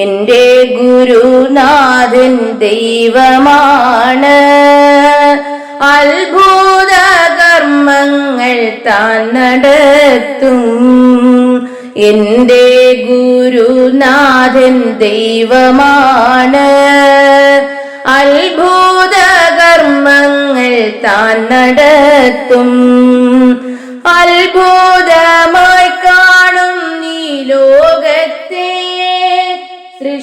എന്റെ ഗുരുനാഥൻ ദൈവമാണ്. അത്ഭുത കർമ്മങ്ങൾ താൻ നടത്തും. എന്റെ ഗുരുനാഥൻ ദൈവമാണ്. അത്ഭുത കർമ്മങ്ങൾ താൻ നടത്തും. അത്ഭുതമായി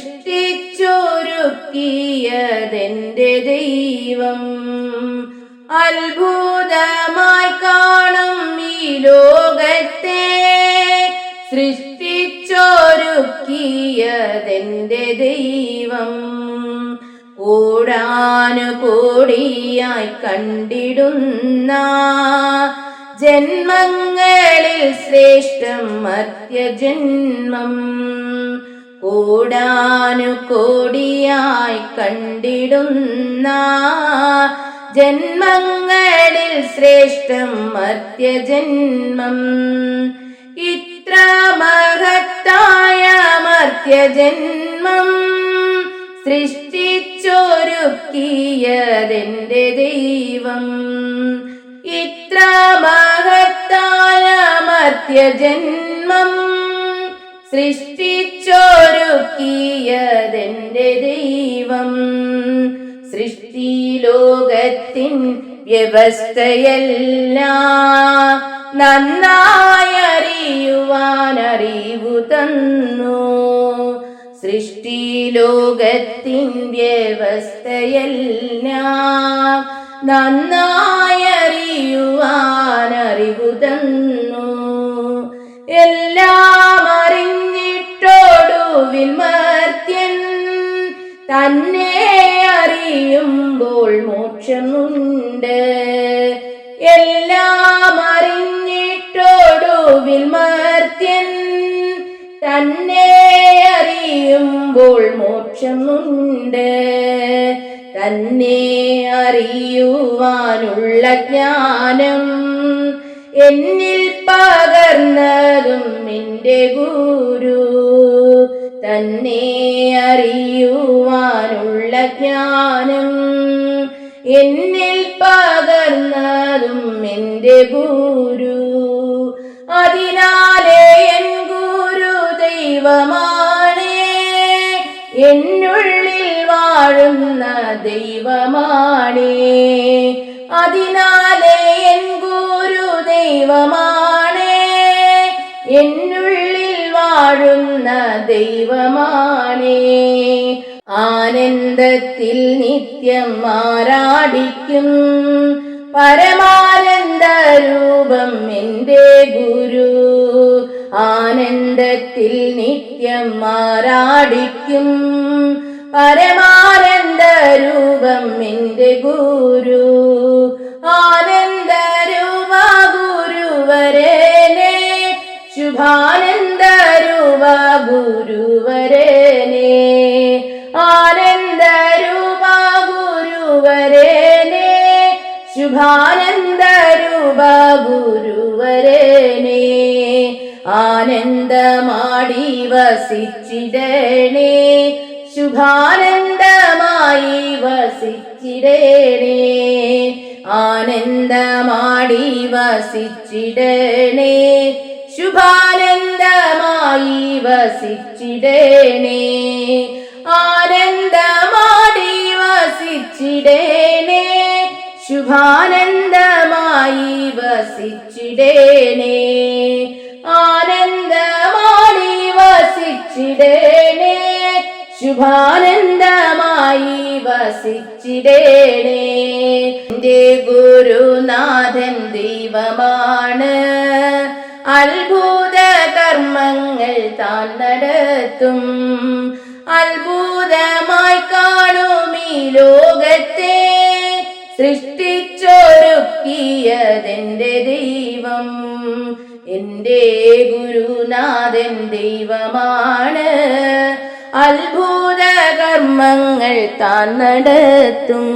സൃഷ്ടിച്ചൊരുക്കിയതെന്റെ ദൈവം. അത്ഭുതമായി കാണും ഈ ലോകത്തെ. സൃഷ്ടിച്ചൊരുക്കിയതെന്റെ ദൈവം. കൂടാനു കൂടിയായി കണ്ടിടുന്ന ജന്മങ്ങളിൽ ശ്രേഷ്ഠം മധ്യജന്മം കോടാനുകോടിയായി കണ്ടിടുന്ന ജന്മങ്ങളിൽ ശ്രേഷ്ഠം മർത്യജന്മം ഇത്ര മഹത്തായ മർത്യജന്മം സൃഷ്ടിച്ചൊരുക്കിയതെന്റെ ദൈവം. ഇത്ര മഹത്തായ മർത്യജന്മം സൃഷ്ടിച്ചൊരുക്കിയതെന്റെ ദൈവം. സൃഷ്ടി ലോകത്തിൻ വ്യവസ്ഥയല്ല നന്നായി അറിവു തന്നു. സൃഷ്ടിലോകത്തിൻ വ്യവസ്ഥയല്ല നന്നായി അറിവു തന്നു. എല്ലാം അറിഞ്ഞിട്ടോടുവിൽ മർത്യൻ തന്നെ അറിയുമ്പോൾ മോക്ഷമുണ്ട്. എല്ലാം അറിഞ്ഞിട്ടോടുവിൽ മർത്യൻ തന്നെ അറിയുമ്പോൾ മോക്ഷമുണ്ട്. തന്നെ അറിയുവാനുള്ള ജ്ഞാനം എന്നിൽ പകർന്നതും എന്റെ ഗുരു. തന്നെ അറിയുവാനുള്ള ജ്ഞാനം എന്നിൽ പകർന്നതും എന്റെ ഗുരു. അതിനാലേ എൻ ഗുരു ദൈവമാണ്. എന്നുള്ളിൽ വാഴുന്ന ദൈവമാണ്. അതിനാലേ എൻ ഗുരു ദൈവമാണ്. എന്നുള്ളിൽ വാഴുന്ന ദൈവമാണേ. ആനന്ദത്തിൽ നിത്യം മാറാടിക്കും പരമാനന്ദ രൂപം എന്റെ ഗുരു. ആനന്ദത്തിൽ നിത്യം മാറാടിക്കും പരമാനന്ദ രൂപം എന്റെ ഗുരു. ഗുരുവരനെ. ആനന്ദ രൂപ ശുഭാനന്ദരൂപ ശുഭാനന്ദ രൂപ ഗുരുവരനെ ആനന്ദമാടി വസിച്ചിടണേ. ശുഭാനന്ദമായി വസിച്ചിടേണേ. ആനന്ദമാടി വസിച്ചിടേണേ. ശുഭാനന്ദമായി വസിച്ചിടേണേ. ആനന്ദമാടി വസിച്ചിടേണേ. ശുഭാനന്ദമായി വസിച്ചിടേണേ. ആനന്ദമാടി വസിച്ചിടണേ ശുഭാനന്ദമായി വസിച്ചിടേണേ. ഗുരുനാഥൻ ദൈവമാണ്. അത്ഭുത കർമ്മങ്ങൾ താൻ നടത്തും. അത്ഭുതമായി കാണും ഈ ലോകത്തെ. സൃഷ്ടിച്ചൊരുക്കിയതെന്റെ ദൈവം. എന്റെ ഗുരുനാഥൻ ദൈവമാണ്. അത്ഭുത കർമ്മങ്ങൾ താൻ നടത്തും.